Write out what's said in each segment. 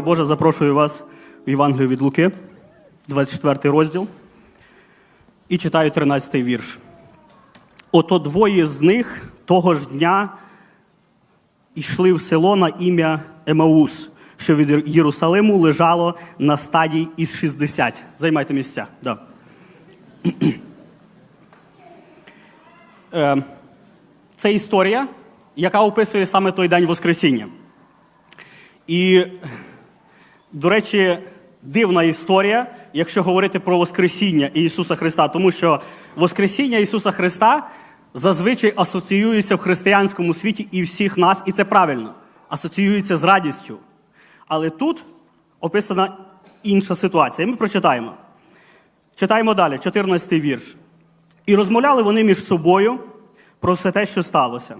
Боже, запрошую вас в Євангелію від Луки, 24 розділ, і читаю 13 вірш. Ото двоє з них того ж дня йшли в село на ім'я Емаус, що від Єрусалиму лежало на стадії із 60. Займайте місця. Да. Е, Це історія, яка описує саме той день Воскресіння. І, до речі, дивна історія, якщо говорити про Воскресіння Ісуса Христа, тому що Воскресіння Ісуса Христа зазвичай асоціюється в християнському світі і всіх нас, і це правильно, асоціюється з радістю. Але тут описана інша ситуація. Ми прочитаємо. Читаємо далі, 14 вірш. І розмовляли вони між собою про все те, що сталося.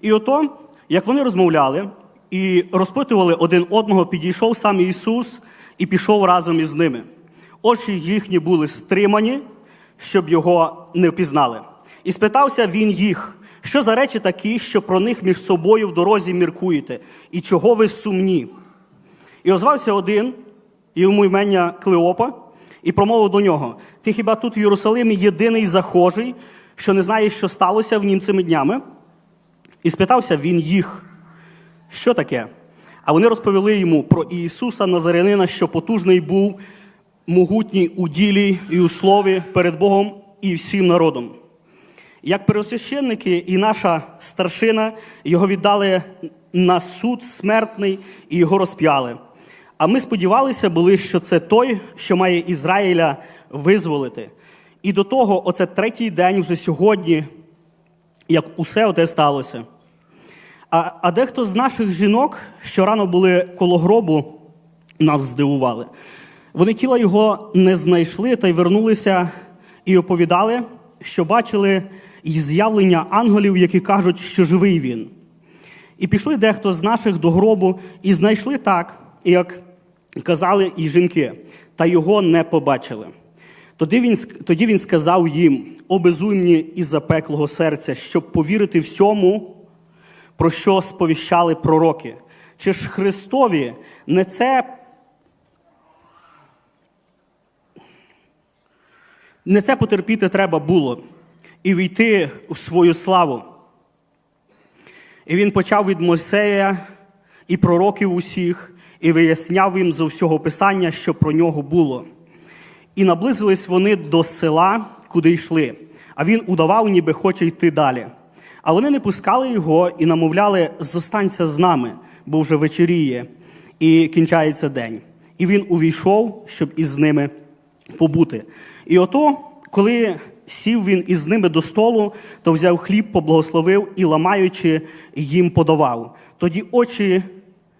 І ото, як вони розмовляли і розпитували один одного, підійшов сам Ісус і пішов разом із ними. Очі їхні були стримані, щоб його не впізнали. І спитався він їх, що за речі такі, що про них між собою в дорозі міркуєте, і чого ви сумні? І озвався один, йому імення Клеопа, і промовив до нього: Ти хіба тут в Єрусалимі єдиний захожий, що не знає, що сталося в нім цими днями? І спитався він їх, що таке? А вони розповіли йому про Ісуса Назарянина, що потужний був, могутній у ділі і у слові перед Богом і всім народом. Як первосвященники і наша старшина його віддали на суд смертний і його розп'яли. А ми сподівалися були, що це той, що має Ізраїля визволити. І до того, оце третій день вже сьогодні, як усе оте сталося. А, а дехто з наших жінок, що рано були коло гробу, нас здивували. Вони тіла його не знайшли та й вернулися і оповідали, що бачили і з'явлення ангелів, які кажуть, що живий він. І пішли дехто з наших до гробу і знайшли так, як казали і жінки, та його не побачили. Тоді він, тоді він сказав їм: о безумні і запеклого серця, щоб повірити всьому, про що сповіщали пророки. Чи ж Христові не це не це потерпіти треба було і війти у свою славу? І він почав від Мойсея і пророків усіх, і виясняв їм з усього писання, що про нього було. І наблизились вони до села, куди йшли, а він удавав, ніби хоче йти далі. А вони не пускали його і намовляли, зостанься з нами, бо вже вечеріє, і кінчається день. І він увійшов, щоб із ними побути. І ото, коли сів він із ними до столу, то взяв хліб, поблагословив і, ламаючи, їм подавав. Тоді очі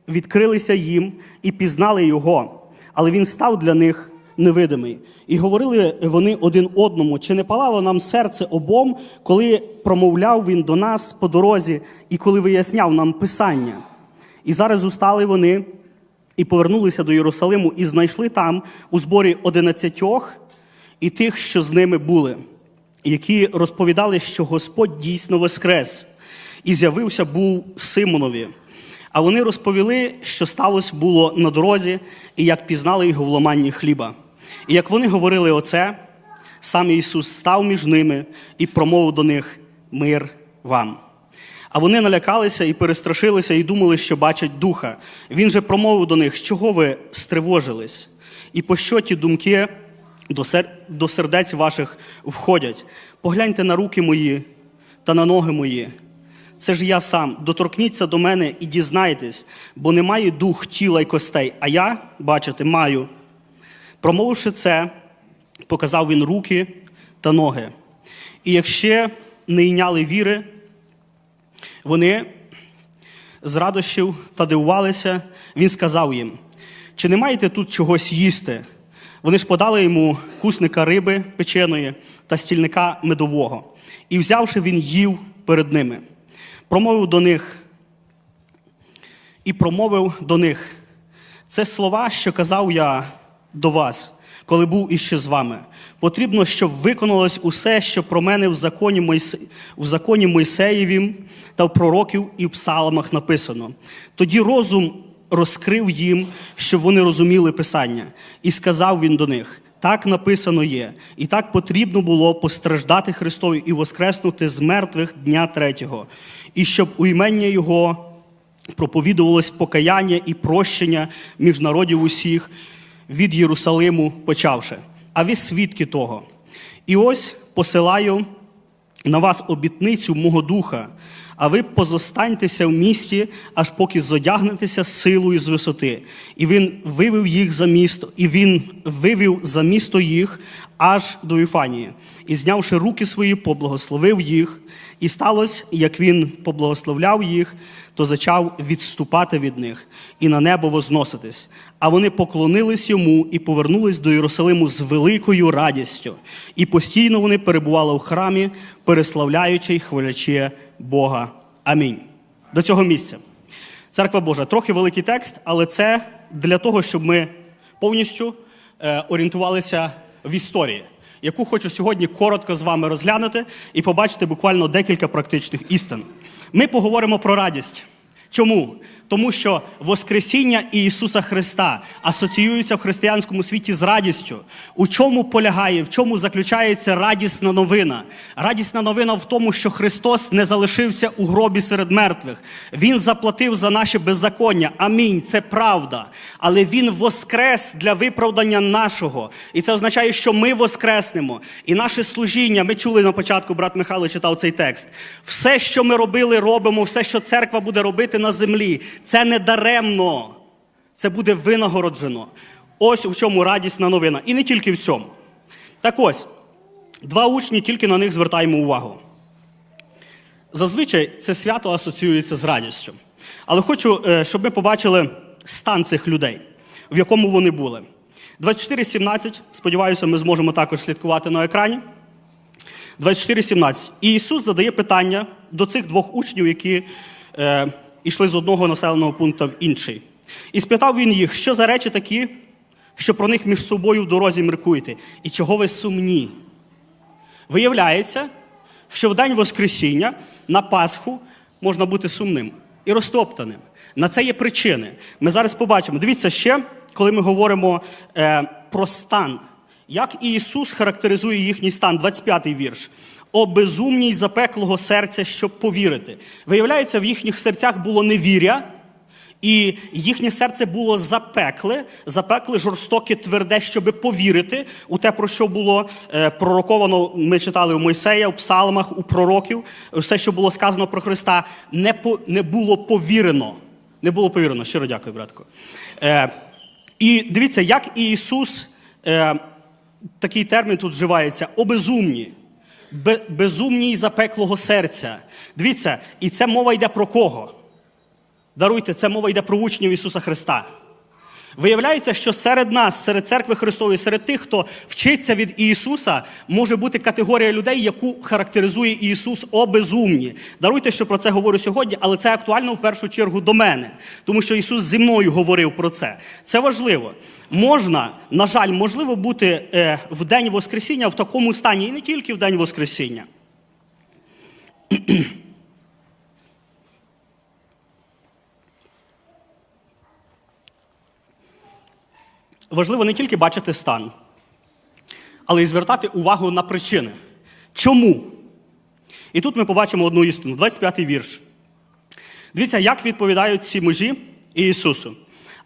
відкрилися їм і пізнали його, але він став для них невидимий. І говорили вони один одному, чи не палало нам серце обом, коли промовляв він до нас по дорозі і коли виясняв нам Писання. І зараз устали вони і повернулися до Єрусалиму, і знайшли там у зборі одинадцятьох і тих, що з ними були, які розповідали, що Господь дійсно воскрес, і з'явився був Симонові. А вони розповіли, що сталося було на дорозі, і як пізнали його в ломанні хліба. І як вони говорили оце, сам Ісус став між ними і промовив до них мир вам. А вони налякалися і перестрашилися, і думали, що бачать духа. Він же промовив до них, чого ви стривожились, і по що ті думки до, сердець ваших входять. Погляньте на руки мої та на ноги мої. Це ж я сам. Доторкніться до мене і дізнайтесь, бо не має дух тіла й костей, а я, бачите, маю. Промовивши це, показав він руки та ноги. І якщо не йняли віри, вони з радощів та дивувалися, він сказав їм: чи не маєте тут чогось їсти? Вони ж подали йому кусника риби печеної та стільника медового. І взявши, він їв перед ними. Промовив до них і промовив до них. Це слова, що казав я до вас, коли був іще з вами. Потрібно, щоб виконалось усе, що про мене в законі, Мойсе... в законі Мойсеєвім та в пророків і в псалмах написано. Тоді розум розкрив їм, щоб вони розуміли Писання, і сказав він до них: так написано є, і так потрібно було постраждати Христові і воскреснути з мертвих дня третього, і щоб у імення Його проповідувалось покаяння і прощення між народів усіх від Єрусалиму почавши. А ви свідки того. І ось посилаю на вас обітницю мого духа, а ви позостаньтеся в місті, аж поки зодягнетеся силою з висоти. І він вивів їх за місто, і він вивів за місто їх аж до Іфанії. І знявши руки свої, поблагословив їх. І сталося, як він поблагословляв їх, то зачав відступати від них і на небо возноситись. А вони поклонились йому і повернулись до Єрусалиму з великою радістю. І постійно вони перебували у храмі, переславляючи й хвалячи Бога. Амінь. До цього місця. Церква Божа, трохи великий текст, але це для того, щоб ми повністю е, орієнтувалися в історії, яку хочу сьогодні коротко з вами розглянути і побачити буквально декілька практичних істин. Ми поговоримо про радість. Чому? Тому що Воскресіння Ісуса Христа асоціюється в християнському світі з радістю. У чому полягає, в чому заключається радісна новина? Радісна новина в тому, що Христос не залишився у гробі серед мертвих. Він заплатив за наші беззаконня. Амінь. Це правда. Але Він воскрес для виправдання нашого. І це означає, що ми воскреснемо. І наше служіння, ми чули на початку, брат Михайло читав цей текст. Все, що ми робили, робимо, все, що церква буде робити на землі, це не даремно. Це буде винагороджено. Ось у чому радісна новина. І не тільки в цьому. Так ось, два учні, тільки на них звертаємо увагу. Зазвичай це свято асоціюється з радістю. Але хочу, е, щоб ми побачили стан цих людей, в якому вони були. 24.17, сподіваюся, ми зможемо також слідкувати на екрані. 24.17. І Ісус задає питання до цих двох учнів, які е, йшли з одного населеного пункту в інший. І спитав він їх, що за речі такі, що про них між собою в дорозі міркуєте, і чого ви сумні? Виявляється, що в день Воскресіння на Пасху можна бути сумним і розтоптаним. На це є причини. Ми зараз побачимо. Дивіться ще, коли ми говоримо е, про стан, як Ісус характеризує їхній стан, 25-й вірш. О безумній запеклого серця, щоб повірити. Виявляється, в їхніх серцях було невіря, і їхнє серце було запекле, запекле, жорстоке, тверде, щоби повірити у те, про що було е, пророковано. Ми читали у Мойсея, у псалмах, у пророків. Все, що було сказано про Христа, не, по, не було повірено. Не було повірено. Щиро дякую, братко. Е, і дивіться, як Ісус, е, такий термін тут вживається, обезумні. Бе- Безумні і запеклого серця. Дивіться, і це мова йде про кого? Даруйте, це мова йде про учнів Ісуса Христа. Виявляється, що серед нас, серед церкви Христової, серед тих, хто вчиться від Ісуса, може бути категорія людей, яку характеризує Ісус обезумні. Даруйте, що про це говорю сьогодні, але це актуально в першу чергу до мене, тому що Ісус зі мною говорив про це. Це важливо. Можна, на жаль, можливо бути е, в день Воскресіння в такому стані, і не тільки в день Воскресіння. Важливо не тільки бачити стан, але й звертати увагу на причини. Чому? І тут ми побачимо одну істину, 25-й вірш. Дивіться, як відповідають ці мужі Ісусу.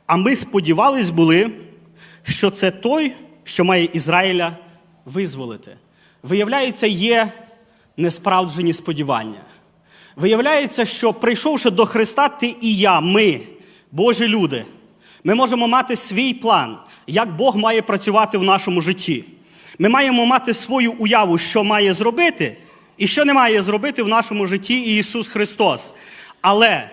А ми сподівались були, що це той, що має Ізраїля визволити. Виявляється, є несправджені сподівання. Виявляється, що прийшовши до Христа, ти і я, ми, Божі люди, ми можемо мати свій план, як Бог має працювати в нашому житті. Ми маємо мати свою уяву, що має зробити, і що не має зробити в нашому житті Ісус Христос. Але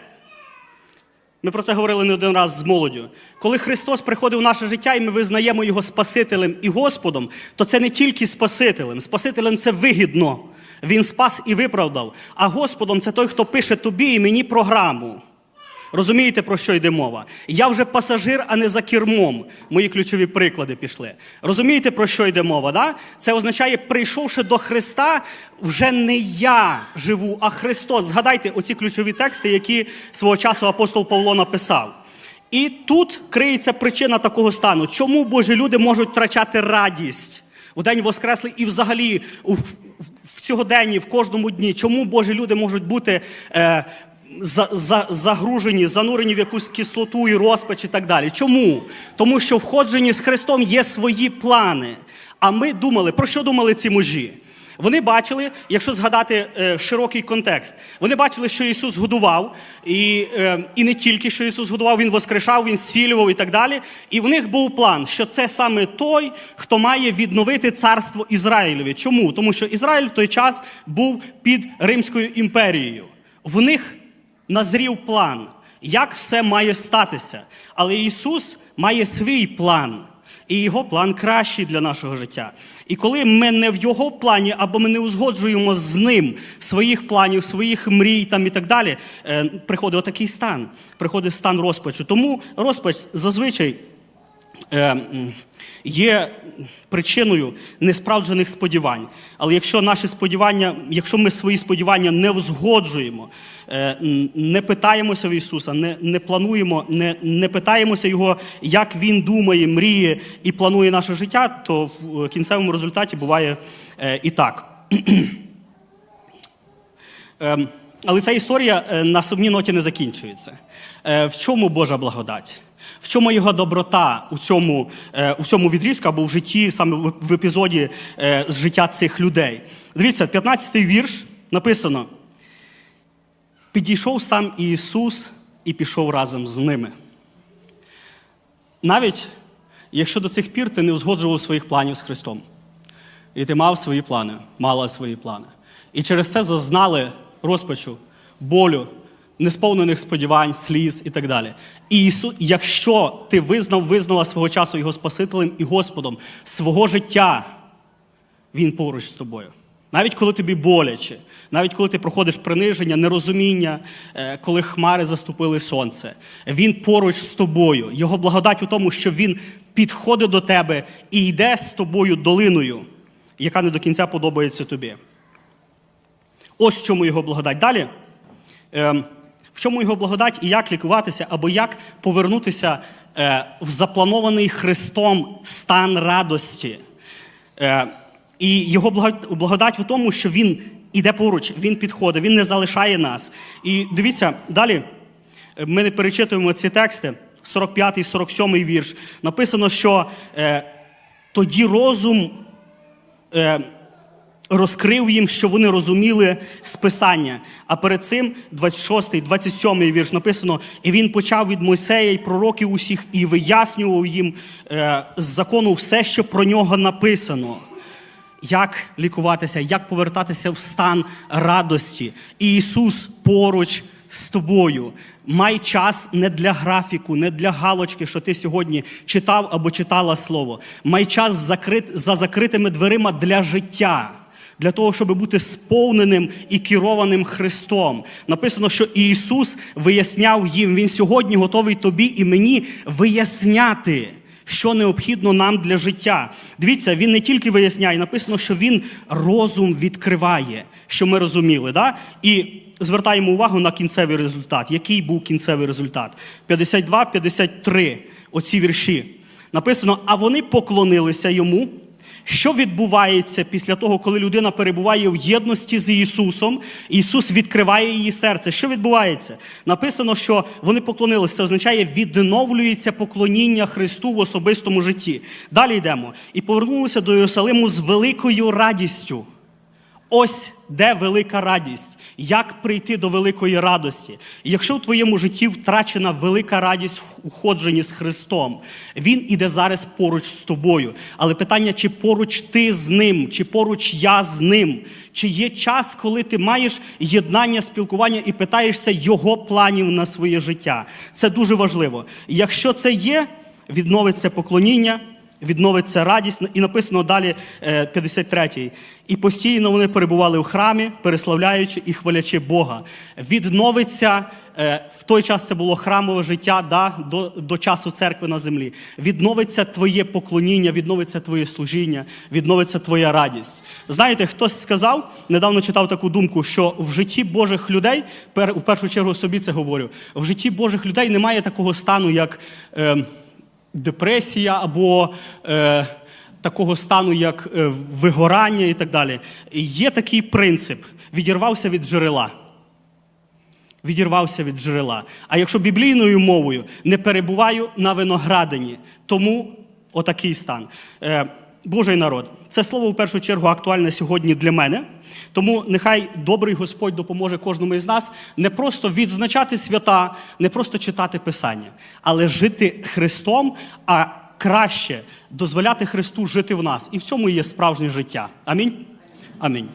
ми про це говорили не один раз з молоддю. Коли Христос приходить в наше життя, і ми визнаємо Його Спасителем і Господом, то це не тільки Спасителем. Спасителем це вигідно. Він спас і виправдав. А Господом це той, хто пише тобі і мені програму. Розумієте, про що йде мова? Я вже пасажир, а не за кермом. Мої ключові приклади пішли. Розумієте, про що йде мова? Да? Це означає, прийшовши до Христа, вже не я живу, а Христос. Згадайте оці ключові тексти, які свого часу апостол Павло написав. І тут криється причина такого стану. Чому Божі люди можуть втрачати радість у день Воскреслий і взагалі у, в, в сьогоденні, в кожному дні? Чому Божі люди можуть бути е, за, за, загружені, занурені в якусь кислоту і розпач і так далі? Чому? Тому що в ходженні з Христом є свої плани. А ми думали, про що думали ці мужі? Вони бачили, якщо згадати е, широкий контекст, вони бачили, що Ісус годував, і, е, і не тільки що Ісус годував, Він воскрешав, Він зцілював і так далі. І в них був план, що це саме той, хто має відновити царство Ізраїлеві. Чому? Тому що Ізраїль в той час був під Римською імперією. В них назрів план, як все має статися. Але Ісус має свій план. І його план кращий для нашого життя. І коли ми не в його плані, або ми не узгоджуємо з ним своїх планів, своїх мрій там і так далі, е, приходить отакий стан. Приходить стан розпачу. Тому розпач зазвичай є причиною несправджених сподівань. Але якщо наші сподівання, якщо ми свої сподівання не узгоджуємо, е, не питаємося в Ісуса, не, не плануємо, не, не питаємося Його, як Він думає, мріє і планує наше життя, то в кінцевому результаті буває е, і так. Ем, Але ця історія е, на сумній ноті не закінчується. Е, В чому Божа благодать? В чому його доброта у цьому, е, у цьому відрізку або в житті, саме в- епізоді е, з життя цих людей? Дивіться, 15-й вірш написано: підійшов сам Ісус і пішов разом з ними. Навіть якщо до цих пір ти не узгоджував своїх планів з Христом. І ти мав свої плани, мала свої плани. І через це зазнали розпачу, болю, несповнених сподівань, сліз і так далі. І Ісу, якщо ти визнав, визнала свого часу Його Спасителем і Господом свого життя, Він поруч з тобою. Навіть коли тобі боляче, навіть коли ти проходиш приниження, нерозуміння, е, коли хмари заступили сонце, він поруч з тобою. Його благодать у тому, що він підходить до тебе і йде з тобою долиною, яка не до кінця подобається тобі. Ось в чому його благодать. Далі, е, в чому його благодать і як лікуватися, або як повернутися е, в запланований Христом стан радості. Е, і його благодать в тому, що він іде поруч, він підходить, він не залишає нас. І дивіться, далі е, ми не перечитуємо ці тексти, 45 47 вірш. Написано, що тоді розум. Розкрив їм, що вони розуміли списання. А перед цим 26, 27 вірш написано: і він почав від Мойсея і пророків усіх і вияснював їм е, з закону все, що про нього написано. Як лікуватися, як повертатися в стан радості. І Ісус поруч з тобою. Май час не для графіку, не для галочки, що ти сьогодні читав або читала слово. Май час закрит, за закритими дверима для життя, для того, щоб бути сповненим і керованим Христом. Написано, що Ісус виясняв їм. Він сьогодні готовий тобі і мені виясняти що необхідно нам для життя. Дивіться, він не тільки виясняє, написано, що він розум відкриває, що ми розуміли. Да? І звертаємо увагу на кінцевий результат. Який був кінцевий результат? 52-53, оці вірші. Написано: а вони поклонилися йому. Що відбувається після того, коли людина перебуває в єдності з Ісусом, Ісус відкриває її серце. Що відбувається? Написано, що вони поклонилися, це означає, відновлюється поклоніння Христу в особистому житті. Далі йдемо. І повернулися до Єрусалиму з великою радістю. Ось де велика радість. Як прийти до великої радості? І якщо в твоєму житті втрачена велика радість в уходженні з Христом, Він іде зараз поруч з тобою. Але питання, чи поруч ти з ним, чи поруч я з ним, чи є час, коли ти маєш єднання, спілкування і питаєшся його планів на своє життя. Це дуже важливо. І Якщо це є, відновиться поклоніння, відновиться радість. І написано далі 53-й. І постійно вони перебували у храмі, переславляючи і хвалячи Бога. Відновиться е, в той час це було храмове життя да, до, до часу церкви на землі. Відновиться твоє поклоніння, відновиться твоє служіння, відновиться твоя радість. Знаєте, хтось сказав, недавно читав таку думку, що в житті Божих людей, пер, в першу чергу собі це говорю, в житті Божих людей немає такого стану, як. Е, депресія або е, такого стану, як е, вигорання і так далі. Є такий принцип: відірвався від джерела. Відірвався від джерела. А якщо біблійною мовою не перебуваю на виноградині, тому отакий стан. Е, Божий народ, це слово в першу чергу актуальне сьогодні для мене. Тому нехай добрий Господь допоможе кожному із нас не просто відзначати свята, не просто читати Писання, але жити Христом, а краще дозволяти Христу жити в нас. І в цьому є справжнє життя. Амінь. Амінь.